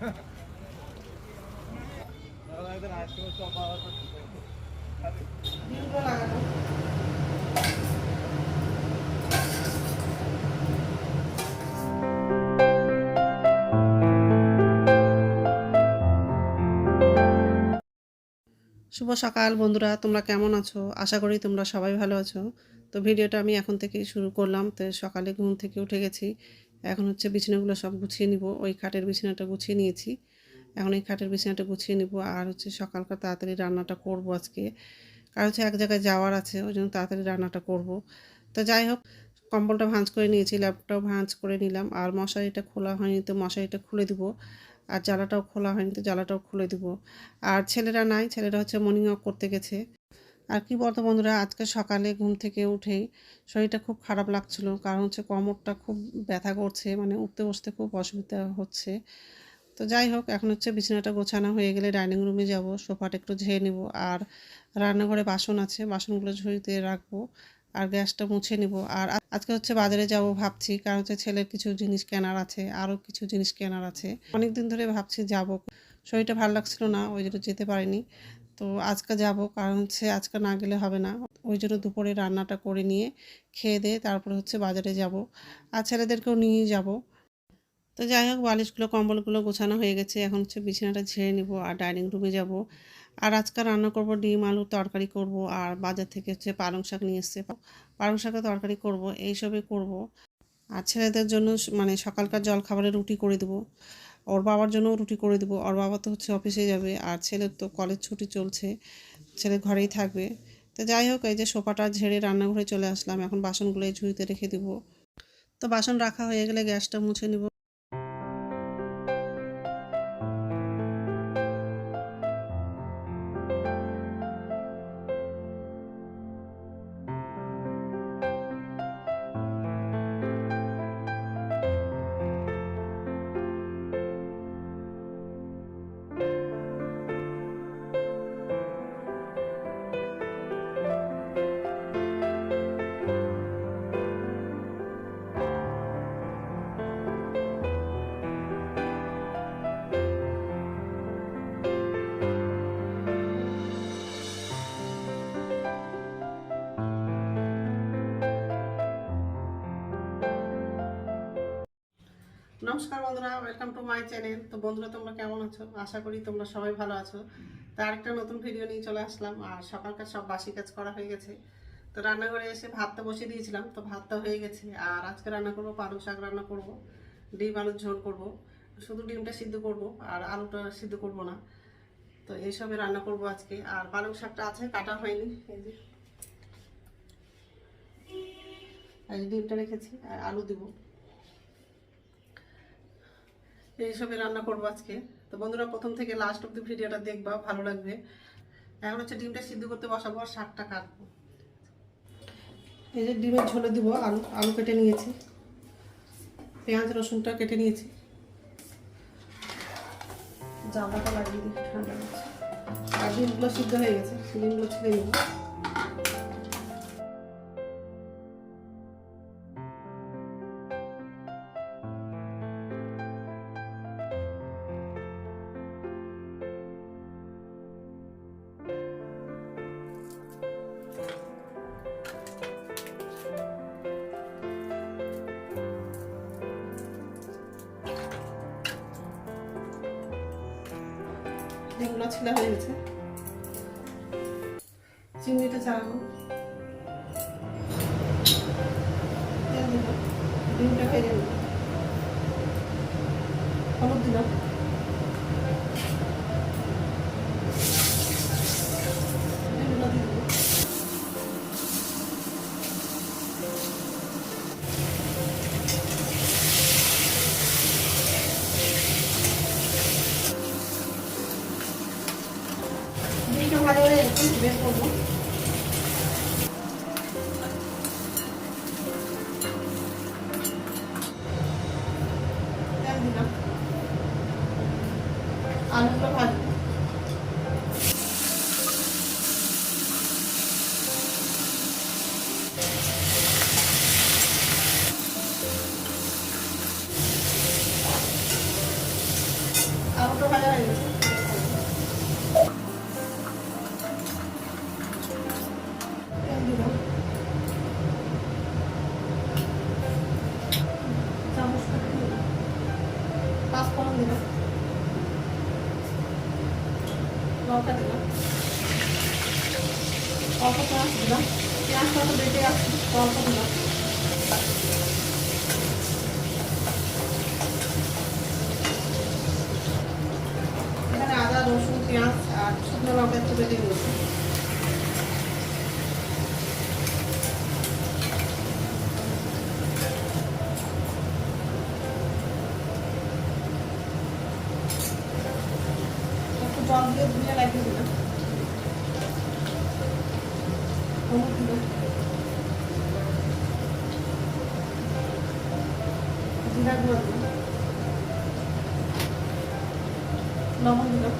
শুভ সকাল বন্ধুরা, তোমরা কেমন আছো? আশা করি তোমরা সবাই ভালো আছো। তো ভিডিওটা আমি এখন থেকেই শুরু করলাম। তো সকালে ঘুম থেকে উঠে গেছি। এখন হচ্ছে বিছানাগুলো সব গুছিয়ে নিব। ওই খাটের বিছানাটা গুছিয়ে নিয়েছি। এখন এই খাটের বিছানাটা গুছিয়ে নিব আর হচ্ছে সকালকার তাড়াতাড়ি রান্নাটা করব আজকে। কারণ হচ্ছে এক জায়গায় যাওয়ার আছে, ওই জন্য তাড়াতাড়ি রান্নাটা করব। তো যাই হোক, কম্বলটা ভাঁজ করে নিয়েছি ল্যাপটপ ভাঁজ করে নিলাম। আর মশারিটা খোলা হয়নি তো মশারিটা খুলে দিব। আর জ্বালাটাও খোলা হয়নি তো জ্বালাটাও খুলে দিব। আর ছেলেরা নাই, ছেলেরা হচ্ছে মর্নিং ওয়াক করতে গেছে। আর কি বলতো বন্ধুরা, আজকে সকালে ঘুম থেকে উঠেই শরীরটা খুব খারাপ লাগছিল, কারণ হচ্ছে কোমরটা খুব ব্যথা করছে মানে উঠতে বসতে খুব অসুবিধা হচ্ছে। তো যাই হোক, এখন হচ্ছে বিছানাটা গোছানো হয়ে গেলে ডাইনিং রুমে যাব, সোফাটা একটু ঝেয়ে নেব, আর রান্নাঘরে বাসন আছে, বাসনগুলো ঝুড়িতে রাখব, আর গ্যাসটা মুছে নিব। আর আজকে হচ্ছে বাজারে যাব ভাবছি, কারণ হচ্ছে ছেলের কিছু জিনিস কেনার আছে, আরও কিছু জিনিস কেনার আছে। অনেক দিন ধরে ভাবছি যাব, শরীরটা ভালো লাগছিল না, ওই জন্য যেতে পারিনি। তো আজকে যাব, কারণ হচ্ছে আজকে না গেলে হবে না। ওই জন্য দুপুরে রান্নাটা করে নিয়ে খেয়ে দিয়ে তারপরে হচ্ছে বাজারে যাব আর ছেলেদেরকেও নিয়ে যাব। তো যাই হোক, বালিশগুলো, কম্বলগুলো গোছানো হয়ে গেছে। এখন হচ্ছে বিছানাটা ঝেড়ে নিব আর ডাইনিং রুমে যাব। আর আজকে রান্না করব ডিম আলুর তরকারি করব আর বাজার থেকে হচ্ছে পালং শাক নিয়ে এসছে। পালং শাকের তরকারি করব, এইসবই করব। আর ছেলেদের জন্য মানে সকালকার জল খাবারে রুটি করে দেবো। ওর বাবার জন্য রুটি করে দেবো। ওর বাবা তো হচ্ছে অফিসে যাবে আর ছেলের তো কলেজ ছুটি চলছে, ছেলে ঘরেই থাকবে। তো যাই হোক, এই যে সোফাটা ঝেড়ে রান্নাঘরে চলে আসলাম। এখন বাসনগুলো ঝুড়িতে রেখে দেবো। তো বাসন রাখা হয়ে গেলে গ্যাসটা মুছে নিব। নমস্কার বন্ধুরা ওয়েলকাম টু মাই চ্যানেল তো বন্ধুরা, তোমরা কেমন আছো? আশা করি তোমরা সবাই ভালো আছো। তো আরেকটা নতুন ভিডিও নিয়ে চলে আসলাম, আর সকালকার সব বাসি কাজ করা হয়ে গেছে। তো রান্নাঘরে এসে ভাতটা বসিয়ে দিয়েছিলাম, তো ভাতটা হয়ে গেছে। আর আজকে রান্না করব, পালং শাক রান্না করব, ডিম আলুর ঝোল করব। শুধু ডিমটা সিদ্ধ করব, আর আলুটা সিদ্ধ করব না। তো এইসবে রান্না করব আজকে। আর পালং শাকটা আছে, কাটা হয়নি এই যে ডিমটা রেখেছি, আর আলু দিব। এইসবে রান্না করব আজকে। তো বন্ধুরা, প্রথম থেকে লাস্ট অব্দি ভিডিওটা দেখবা, ভালো লাগবে। এখন হচ্ছে ডিমটা সিদ্ধ করতে বসাবো আর শাকটা কাটবো। এই যে ডিমের ঝোলে দিব, আলু আলু কেটে নিয়েছি। পেঁয়াজ, রসুনটা কেটে নিয়েছি। জামাটা লাগিয়ে দিই ঠান্ডা আর ডিমগুলো সিদ্ধ হয়ে গেছে, ডিমগুলো ছেড়ে নেব ডিমগুলো ছিলা হয়ে গেছে। চিংড়িটা চালানো ডিমটা ভেজে নেব দুটো ভাজা হয়ে রসুন পেঁয়াজ আর শুকনো লঙ্কা একটু বেটে নিয়েছি একটু জল দিয়ে ধুয়ে লাগিয়ে দিলাম লবণ দিলাম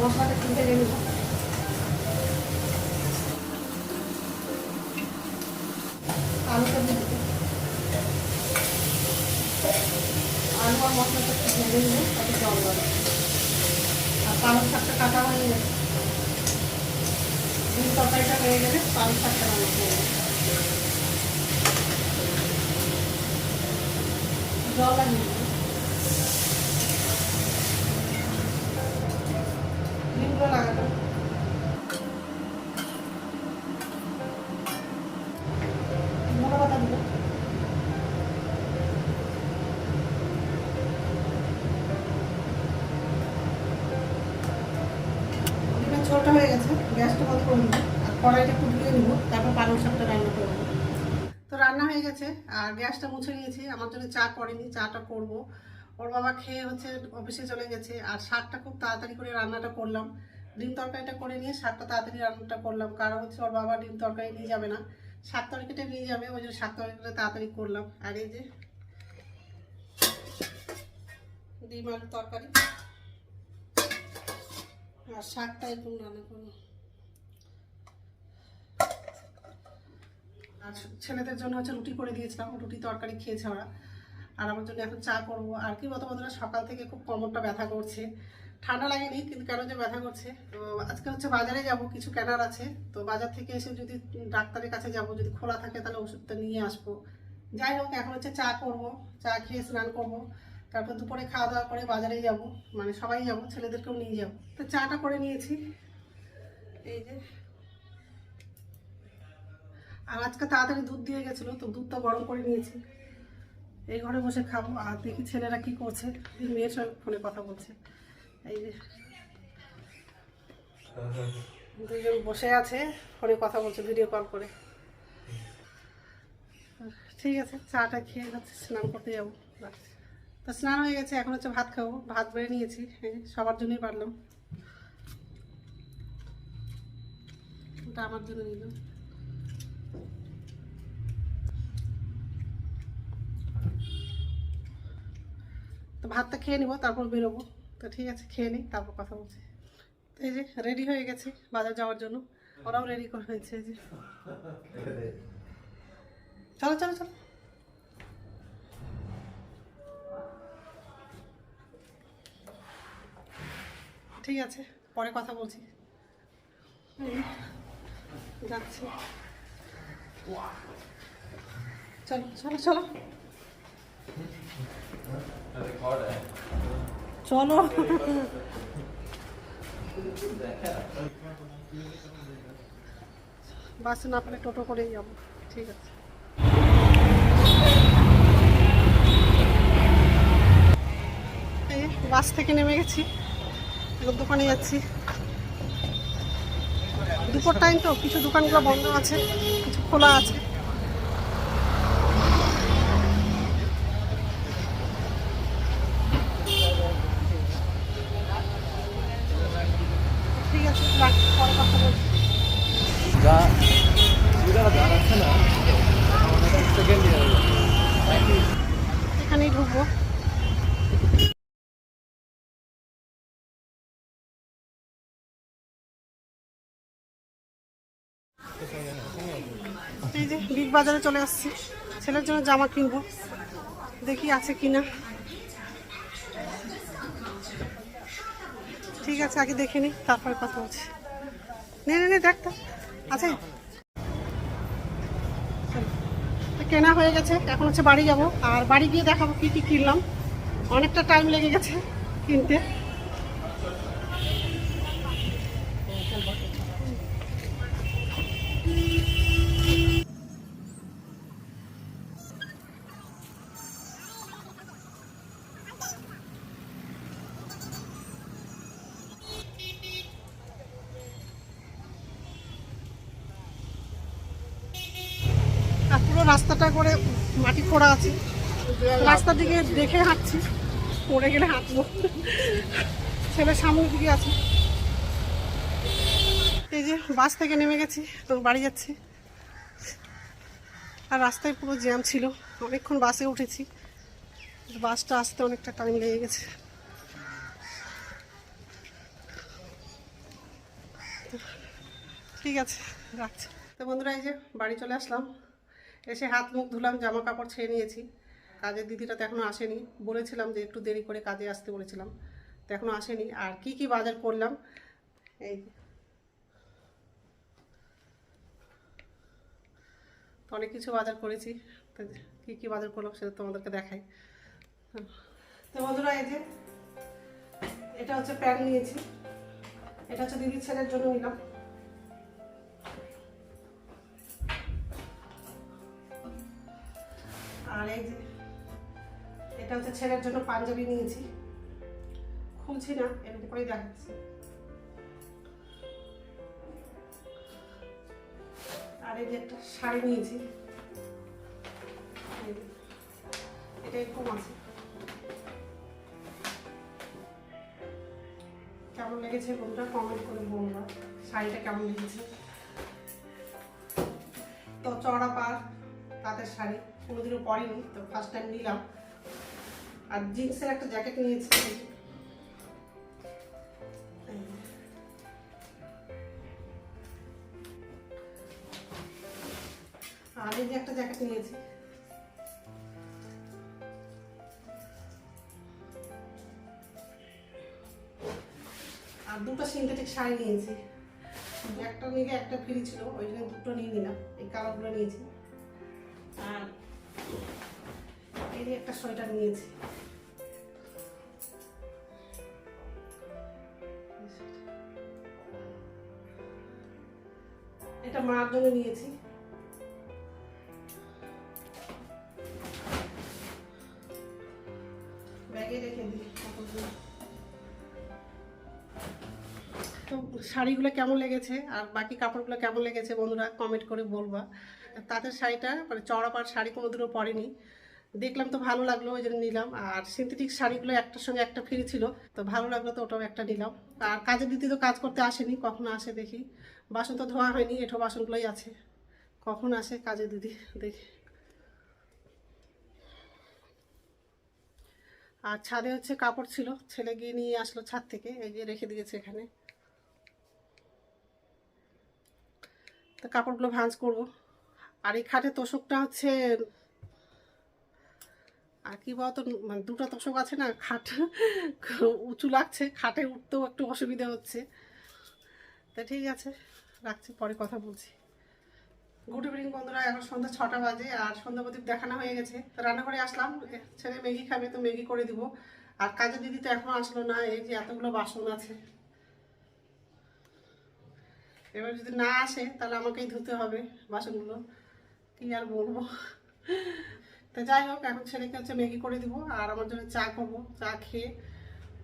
মশলাটা ভেজে নিব আলুটা দিয়ে আলু আর মশলাটা ভেজে নিব তাতে জল দেবো। আর পালং শাকটা কাটা হয়ে গেছে হয়ে গেলে পালং শাকটা নেব। জল লাগিয়ে কড়াইটা একটু ধুয়ে নিব, তারপর পালং শাকটা রান্না করব। তো রান্না হয়ে গেছে, আর গ্যাসটা মুছে নিয়েছি, আমার জন্য চা করেনি, চাটা করব। ওর বাবা খেয়ে হচ্ছে অফিসে চলে গেছে, আর শাকটা খুব তাড়াতাড়ি করে রান্নাটা করলাম। ডিম তরকারিটা করে নিয়ে শাকটা তাড়াতাড়ি রান্নাটা করলাম, কারণ হচ্ছে ওর বাবা ডিম তরকারি নিয়ে যাবে না। শাক তরকারিটা নিয়ে যাবে, ওই জন্য শাক তরকারিটা তাড়াতাড়ি করলাম। আর এই যে ডিম আলুর তরকারি, আর শাকটা এরকম রান্না করলাম। আর ছেলেদের জন্য হচ্ছে রুটি করে দিয়েছিলাম, রুটি তরকারি খেয়েছে ওরা। আর আমার জন্য এখন চা করব। আর কি বলতো বন্ধুরা, সকাল থেকে খুব কোমরটা ব্যথা করছে। ঠান্ডা লাগেনি, কিন্তু কেন যে ব্যথা করছে? তো আজকে হচ্ছে বাজারে যাব, কিছু কেনার আছে। তো বাজার থেকে এসে যদি ডাক্তারের কাছে যাব, যদি খোলা থাকে তাহলে ওষুধটা নিয়ে আসব। যাই হোক, এখন হচ্ছে চা করব, চা খেয়ে স্নান করব। তারপর দুপুরে খাওয়া দাওয়া করে বাজারে যাব মানে সবাই যাব, ছেলেদেরকেও নিয়ে যাব। তো চাটা করে নিয়েছি। এই যে আর আজকে তাড়াতাড়ি দুধ দিয়ে গেছিল, তো দুধটা গরম করে নিয়েছি। এই ঘরে বসে খাব, আর দেখি ছেলেরা কি করছে। মেয়ের সঙ্গে ফোনে কথা বলছে। এই যে দুজন বসে আছে, ফোনে কথা বলছে ভিডিও কল করে। ঠিক আছে, চাটা খেয়ে হচ্ছে স্নান করতে যাব। তো স্নান হয়ে গেছে, এখন হচ্ছে ভাত খাব। ভাত বেড়ে নিয়েছি সবার জন্যই পারলাম ওটা আমার জন্য নিলাম তো ভাতটা খেয়ে নিব, তারপর বেরোবো। তো ঠিক আছে, খেয়ে নিই তারপর কথা বলছি। তো এই যে রেডি হয়ে গেছে বাজার যাওয়ার জন্য। ওরাও রেডি করে হয়েছে যে। চলো চলো চলো। ঠিক আছে, পরে কথা বলছি। যাচ্ছি। চলো চলো চলো। চলো বাসে না পেলে টোটো করেই যাব ঠিক আছে এই বাস থেকে নেমে গেছি। দোকানে যাচ্ছি। দুপুর টাইম তো কিছু দোকানগুলো বন্ধ আছে কিছু খোলা আছে। বিগ বাজারে চলে আসছি। ছেলের জন্য জামা কিনবো। দেখি আছে কিনা। ঠিক আছে, আগে দেখে নি, তারপরে কথা বলছি। নে নে দেখ তো, আছে। কেনা হয়ে গেছে, এখন হচ্ছে বাড়ি যাব। আর বাড়ি গিয়ে দেখাবো কি কি কিনলাম। অনেকটা টাইম লেগে গেছে কিনতে। রাস্তাটা করে মাটি খোঁড়া আছে। রাস্তার দিকে দেখে হাঁটছি। পড়ে গেলে হাঁটবো। ছেলে সামনের দিকে আছে। এই যে বাস থেকে নেমে গেছি, তো বাড়ি যাচ্ছি। আর রাস্তায় পুরো জ্যাম ছিল। অনেকক্ষণ বাসে উঠেছি। বাসটা আসতে অনেকটা টাইম লেগে গেছে। ঠিক আছে, রাখছি। তো বন্ধুরা, এই যে বাড়ি চলে আসলাম। এসে হাত মুখ ধুলাম জামা কাপড় ছেড়ে নিয়েছি। কাজের দিদিটা তো এখনও আসেনি। বলেছিলাম যে একটু দেরি করে কাজে আসতে বলেছিলাম, তো এখনও আসেনি। আর কি কি বাজার করলাম? এই তো অনেক কিছু বাজার করেছি। তো কী কী বাজার করলাম সেটা তোমাদেরকে দেখাই। তো বন্ধুরা, এই যে এটা হচ্ছে প্যান্ট নিয়েছি। এটা হচ্ছে দিদির ছেলের জন্য নিলাম। আর এই যে এটা হচ্ছে ছেলের জন্য পাঞ্জাবি নিয়েছি। খুলছি না এরকম করেই দেখাচ্ছি। আর এই যে একটা শাড়ি নিয়েছি। এটা এরকম আছে। কেমন লেগেছে বন্ধুরা কমেন্ট করে বলবা। শাড়িটা কেমন লেগেছে? তো চড়া পার তাঁতের শাড়ি? কোনোদিনও পরিনি, তো ফার্স্ট টাইম নিলাম। আর জিন্সের একটা জ্যাকেট নিয়েছি। আর এই যে একটা জ্যাকেট নিয়েছি। আর দুটো সিনথেটিক শাড়ি নিয়েছি। একটা নিয়ে একটা ফ্রি ছিল, ওই জন্য দুটো নিয়ে নিলাম। এই কালারগুলো নিয়েছি। যে একটা সোয়েটার নিয়েছি। এটা মার জন্য নিয়েছি। শাড়িগুলো কেমন লেগেছে? আর বাকি কাপড়গুলো কেমন লেগেছে বন্ধুরা? কমেন্ট করে বলবা। তাদের শাড়িটা মানে চড়া পাড় শাড়ি কোনোদিনও পরেনি। দেখলাম তো ভালো লাগল ওই জন্য নিলাম। আর সিনথেটিক শাড়িগুলো একটার সঙ্গে একটা ফ্রি ছিল, তো ভালো লাগল তো ওটাও একটা নিলাম। আর কাজের দিদি তো কাজ করতে আসেনি, কখনো আসে দেখি। বাসন তো ধোয়া হয়নি, এঠো বাসনগুলোই আছে। কখন আসে কাজের দিদি দেখি। আর ছাদে হচ্ছে কাপড় ছিল, ছেলে গিয়ে নিয়ে আসলো ছাদ থেকে, এই যে রেখে দিয়েছে এখানে। তো কাপড়গুলো ভাঁজ করব। আর এই খাটে তোষকটা হচ্ছে আর কি বলতো মানে দুটো তোষক আছে না, খাট উঁচু লাগছে, খাটে উঠতেও একটু অসুবিধা হচ্ছে। তা ঠিক আছে, রাখছি, পরে কথা বলছি। গুড ইভিনিং বন্ধুরা, এখন সন্ধ্যা ছটা বাজে আর সন্ধ্যা প্রদীপ দেখানো হয়ে গেছে। তো রান্নাঘরে আসলাম, ছেলে ম্যাগি খাবে, তো ম্যাগি করে দিব। আর কাজের দিদি তো এখনও আসলো না, এই যে এতগুলো বাসন আছে। এবার যদি না আসে, তাহলে আমাকেই ধুতে হবে বাসনগুলো। কি আর বলব? তো যাই হোক, এখন ছেলেকে হচ্ছে ম্যাগি করে দিব, আর আমার জন্য চা করব, চা খেয়ে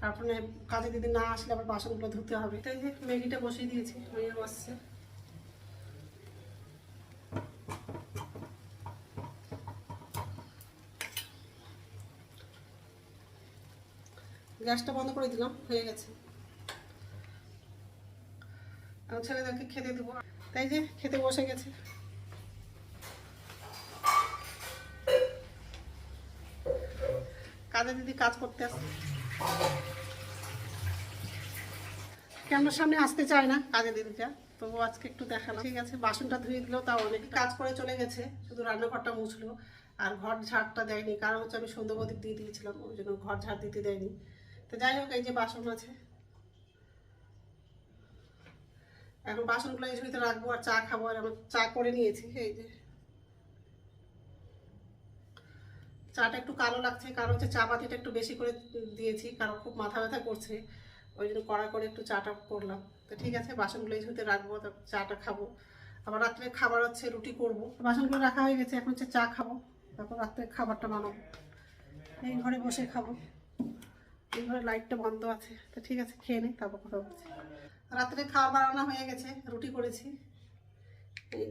তারপরে কাজে দিদি না আসলে আবার বাসনগুলো ধুতে হবে। তাই যে ম্যাগিটা বসিয়ে দিয়েছি হয়ে আসছে। গ্যাসটা বন্ধ করে দিলাম, হয়ে গেছে। ছেলেদেরকে খেতে দেবো। তাই যে খেতে বসে গেছে। কাজে দিদি কাজ করতে আসে। ক্যামেরার সামনে আসতে চায় না কাজে দিদিটা। তবু আজকে একটু দেখালাম। ঠিক আছে, বাসনটা ধুয়ে দিলেও তাও অনেক কাজ করে চলে গেছে। শুধু রান্নাঘরটা মুছলো, আর ঘর ঝাড়টা দেয়নি। কারণ হচ্ছে আমি সন্ধ্যে দিয়ে দিয়েছিলাম, ওই জন্য ঘর ঝাড় দিতে দেয়নি। তো যাই হোক, এই যে বাসন আছে। এখন বাসনগুলো এই ঝুড়িতে রাখব আর চা খাব, আর আমার চা করে নিয়েছি, এই যে। চাটা একটু কালো লাগছে, কারণ হচ্ছে চা পাতিটা একটু বেশি করে দিয়েছি, কারণ খুব মাথা ব্যথা করছে। ওই জন্য কড়া করে একটু চাটা করলাম। তো ঠিক আছে, বাসনগুলো এই ঝুড়িতে রাখব তারপর চাটা খাব। আবার রাত্রে খাবার হচ্ছে রুটি করব। বাসনগুলো রাখা হয়ে গেছে, এখন হচ্ছে চা খাব। তারপর রাত্রে খাবারটা বানাবো। এই ঘরে বসে খাব। এই ঘরে লাইটটা বন্ধ আছে, তো ঠিক আছে, খেয়ে নিই তারপর কথা বলছি। রাত্রে খাওয়া বানানো হয়ে গেছে, রুটি করেছি। এই